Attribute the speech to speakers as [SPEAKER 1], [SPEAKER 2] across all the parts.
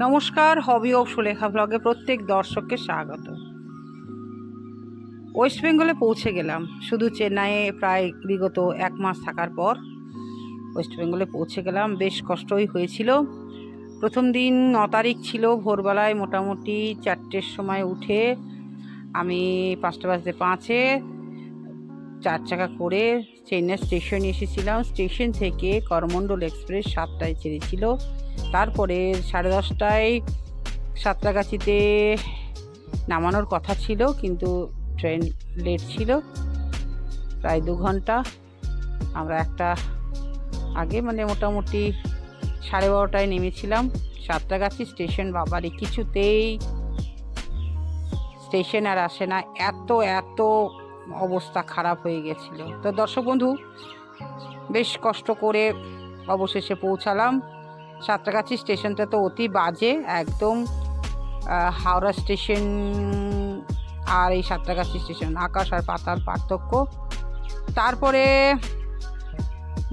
[SPEAKER 1] নমস্কার, হবি অফ সুলেখা ব্লগে প্রত্যেক দর্শককে স্বাগত। ওয়েস্ট বেঙ্গলে পৌঁছে গেলাম। শুধু চেন্নাইয়ে প্রায় বিগত এক মাস থাকার পর ওয়েস্ট বেঙ্গলে পৌঁছে গেলাম। বেশ কষ্টই হয়েছিল। প্রথম দিন ন তারিখ ছিল, ভোরবেলায় মোটামুটি চারটের সময় উঠে আমি পাঁচটা বাজতে পাঁচে চার চাকা করে চেন্নাই স্টেশনে এসেছিলাম। স্টেশন থেকে করমণ্ডল এক্সপ্রেস সাতটায় ছেড়েছিল। তারপরে সাড়ে দশটায় সাঁতরাগাছিতে নামানোর কথা ছিল, কিন্তু ট্রেন লেট ছিল। প্রায় দু ঘণ্টা। আমরা একটা আগে মানে মোটামুটি সাড়ে বারোটায় নেমেছিলাম। সাঁতরাগাছি স্টেশন বাবারে, কিছুতেই স্টেশন আর আসে না। এত এত অবস্থা খারাপ হয়ে গেছিল। তো দর্শক বন্ধু, বেশ কষ্ট করে অবশেষে পৌঁছালাম। সাঁতরাগাছি স্টেশনটা তো অতি বাজে, একদম হাওড়া স্টেশন আর এই সাঁতরাগাছি স্টেশন, আকাশ আর পাতাল পার্থক্য। তারপরে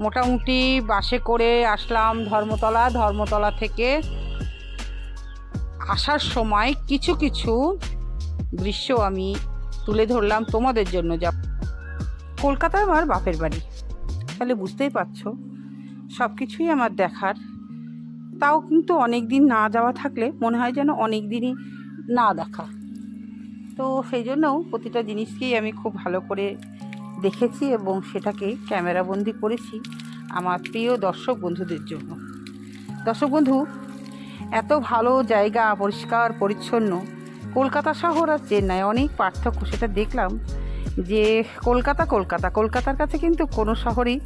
[SPEAKER 1] মোটামুটি বাসে করে আসলাম ধর্মতলা। ধর্মতলা থেকে আসার সময় কিছু কিছু দৃশ্য আমি তুলে ধরলাম তোমাদের জন্য যা কলকাতায় আমার বাপের বাড়ি। তাহলে বুঝতেই পারছ সব কিছুই আমার দেখার। তাও কিন্তু অনেক দিন না যাওয়া থাকলে মনে হয় যেন অনেক দিনই না দেখা। তো সেই জন্যও প্রতিটা জিনিসকেই আমি খুব ভালো করে দেখেছি এবং সেটাকে ক্যামেরাবন্দি করেছি আমার প্রিয় দর্শক বন্ধুদের জন্য। দর্শক বন্ধু, এত ভালো জায়গা, পরিষ্কার, পরিচ্ছন্ন কলকাতা শহর আর চেন্নাই অনেক পার্থক্য, সেটা দেখলাম যে কলকাতা কলকাতা, কলকাতার কাছে কিন্তু কোনো শহরই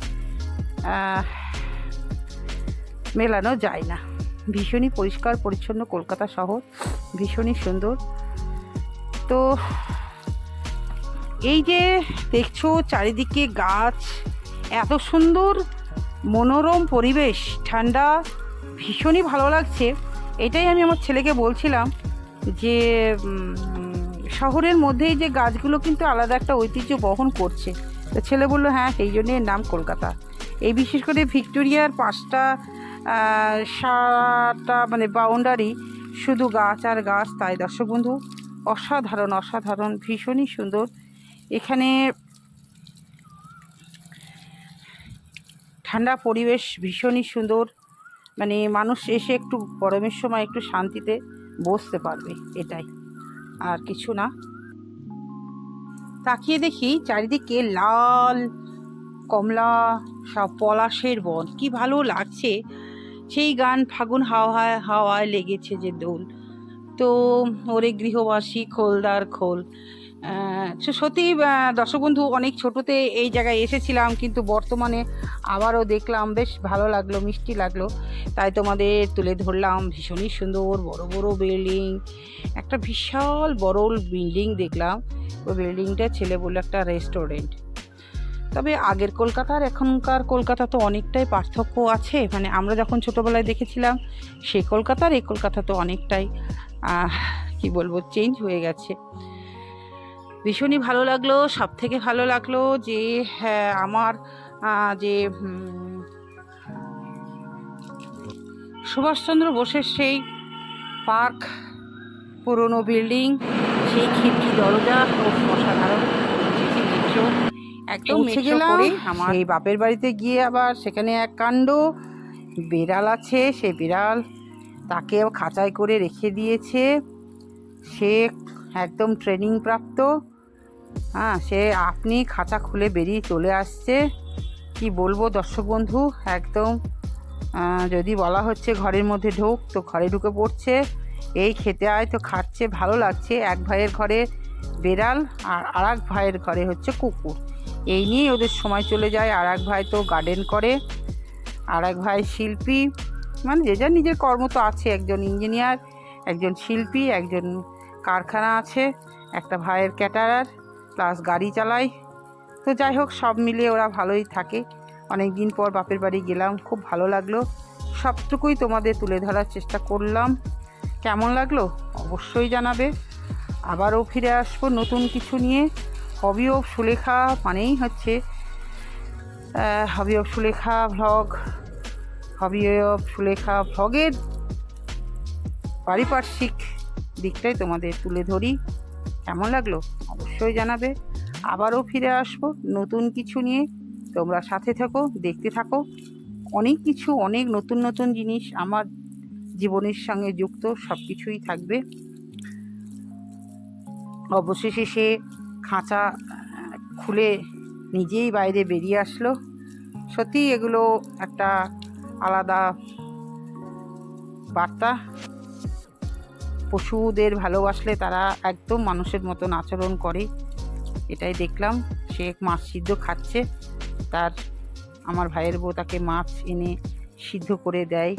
[SPEAKER 1] মেলানো যায় না। ভীষণই পরিষ্কার, পরিচ্ছন্ন কলকাতা শহর, ভীষণই সুন্দর। তো এই যে দেখছ চারিদিকে গাছ, এত সুন্দর মনোরম পরিবেশ, ঠান্ডা, ভীষণই ভালো লাগছে। এটাই আমি আমার ছেলেকে বলছিলাম যে শহরের মধ্যেই যে গাছগুলো কিন্তু আলাদা একটা ঐতিহ্য বহন করছে। তো ছেলে বলল হ্যাঁ সেই জন্যই এর নাম কলকাতা। এই বিশেষ করে ভিক্টোরিয়ার পাঁচটা সাতটা মানে বাউন্ডারি শুধু গাছ আর গাছ, তাই দর্শক বন্ধু, অসাধারণ অসাধারণ, ভীষণই সুন্দর। এখানে ঠান্ডা পরিবেশ ভীষণই সুন্দর। মানে মানুষ এসে একটু গরমের সময় একটু শান্তিতে বসতে পারবে, এটাই। আর কিছু না। তাকিয়ে দেখি চারিদিকে লাল কমলা, সব পলাশের বন। কি ভালো লাগছে। সেই গান ফাগুন হাওয়ায় হাওয়ায় লেগেছে যে দোল। তো ওরে গৃহবাসী, খোলদার খোল। সত্যি আহ, দর্শক বন্ধু অনেক ছোটোতে এই জায়গায় এসেছিলাম কিন্তু বর্তমানে আবারও দেখলাম বেশ ভালো লাগল মিষ্টি লাগল। তাই তোমাদের তুলে ধরলাম ভীষণই সুন্দর বড় বড় বিল্ডিং একটা বিশাল বড় বিল্ডিং দেখলাম। ওই বিল্ডিংটা ছেলে বলল একটা রেস্টুরেন্ট। তবে আগের কলকাতার এখনকার কলকাতা তো অনেকটাই পার্থক্য আছে। মানে আমরা যখন ছোটোবেলায় দেখেছিলাম সে কলকাতার এই কলকাতা তো অনেকটাই কি বলব চেঞ্জ হয়ে গেছে। ভীষণই ভালো লাগল সব থেকে ভালো লাগল যে হ্যাঁ আমার যে সুভাষচন্দ্র বোসের সেই পার্ক পুরনো বিল্ডিং সেই খিড়কি দরজা ও অসাধারণ একদম
[SPEAKER 2] পৌঁছে গেলাম।
[SPEAKER 1] আমার এই বাপের বাড়িতে গিয়ে আবার সেখানে এক কাণ্ড বিড়াল আছে সে বিড়াল তাকে খাঁচায় করে রেখে দিয়েছে সে একদম ট্রেনিং প্রাপ্ত হ্যাঁ সে আপনি খাতা খুলে বেরিয়ে চলে আসছে। কি বলব দর্শক বন্ধু? একদম যদি বলা হচ্ছে ঘরের মধ্যে ঢোক, তো ঘরে ঢুকে পড়ছে। এই খেতে আয়, তো খাচ্ছে, ভালো লাগছে। এক ভাইয়ের ঘরে বেড়াল আর আর এক ভাইয়ের ঘরে হচ্ছে কুকুর। এই নিয়েই ওদের সময় চলে যায়। আর এক ভাই তো গার্ডেন করে আর এক ভাই শিল্পী। মানে যে যার নিজের কর্ম তো আছে। একজন ইঞ্জিনিয়ার একজন শিল্পী, একজন কারখানা আছে, একটা ভাইয়ের ক্যাটারার প্লাস গাড়ি চালায় তো যাই হোক, সব মিলিয়ে ওরা ভালোই থাকে। অনেক দিন পর বাপের বাড়ি গেলাম, খুব ভালো লাগল। সবটুকুই তোমাদের তুলে ধরার চেষ্টা করলাম। কেমন লাগল? অবশ্যই জানাবে। আবারও ফিরে আসব নতুন কিছু নিয়ে। হবি অফ সুলেখা মানেই হচ্ছে hobby of Sulekha vlog hobby of Sulekha ভ্লগের পারিপার্শ্বিক দিকটাই তোমাদের তুলে ধরি। কেমন লাগল? অবশ্যই জানাবে। আবারও ফিরে আসব নতুন কিছু নিয়ে। তোমরা সাথে থাকো, দেখতে থাকো। অনেক কিছু, অনেক নতুন নতুন জিনিস আমার জীবনের সঙ্গে যুক্ত সব কিছুই থাকবে। অবশেষে সে খাঁচা খুলে নিজেই বাইরে বেরিয়ে আসলো। সত্যি এগুলো একটা আলাদা বার্তা। পশুদের ভালোবাসলে তারা একদম মানুষের মতন আচরণ করে। এটাই দেখলাম। সে মাছ সিদ্ধ খাচ্ছে। তার আমার ভাইয়ের বউ তাকে মাছ এনে সিদ্ধ করে দেয়।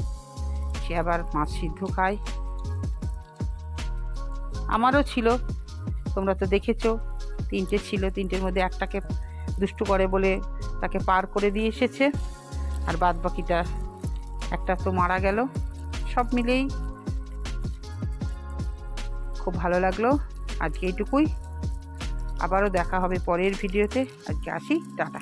[SPEAKER 1] সে আবার মাছ সিদ্ধ খায়। আমারও ছিল। তোমরা তো দেখেছ। তিনটে ছিল। তিনটের মধ্যে একটাকে দুষ্টু করে বলে তাকে পার করে দিয়ে এসেছে। আর বাদ বাকিটা একটা তো মারা গেল। সব মিলেই খুব ভালো লাগল। আজকে এইটুকুই। আবারও দেখা হবে পরের ভিডিওতে। আজকে আসি টাটা।